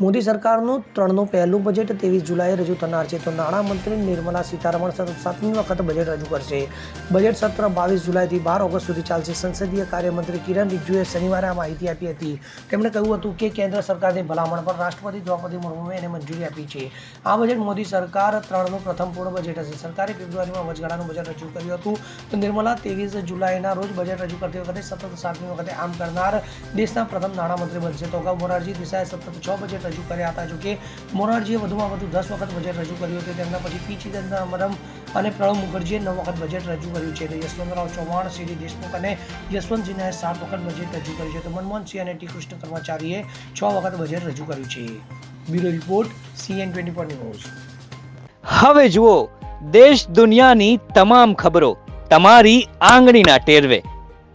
મોદી સરકારનું ત્રણનું પહેલું બજેટ ત્રેવીસ જુલાઈએ રજૂ થનાર છે. તો નાણામંત્રી નિર્મલા સીતારમણ સતત સાતમી વખત બજેટ રજૂ કરશે. બજેટ સત્ર બાવીસ જુલાઈથી બાર ઓગસ્ટ સુધી ચાલશે. સંસદીય કાર્યમંત્રી કિરણ રિજ્જુએ શનિવારે આ માહિતી આપી હતી. તેમણે કહ્યું હતું કે કેન્દ્ર સરકારની ભલામણ પર રાષ્ટ્રપતિ દ્રૌપદી મુર્મુએ એને મંજૂરી આપી છે. આ બજેટ મોદી સરકાર ત્રણનું પ્રથમ પૂર્ણ બજેટ હશે. સરકારે ફેબ્રુઆરીમાં વચગાળાનું બજેટ રજૂ કર્યું હતું. તો નિર્મલા ત્રેવીસ જુલાઈના રોજ બજેટ રજૂ કરતી વખતે સતત સાતમી વખતે આમ કરનાર દેશના પ્રથમ નાણામંત્રી બનશે. તો અગાઉ મોરારજી દેસાઈએ સતત છ બજેટ રજૂ કર્યા હતા. જોકે મોરારજીએ વધુમાં વધુ દસ વખત બજેટ રજૂ કર્યું હતું. તેમના પછી પી ચિદમ્બરમ અને પ્રણવ મુખર્જીએ નવ વખત બજેટ રજૂ કર્યું છે. તો યશવંતરાવ ચૌહાણ સીડી દેશમુખ અને યશવંત સિન્હાએ સાત વખત બજેટ રજૂ કર્યું છે. તો મનમોહનસિંહ અને ટી. કૃષ્ણ કર્મચારીએ છ વખત બજેટ રજૂ કર્યું છે. Bureau report CN twenty four news. હવે જુઓ, દેશ દુનિયાની તમામ ખબરો તમારી આંગળીના ટેરવે.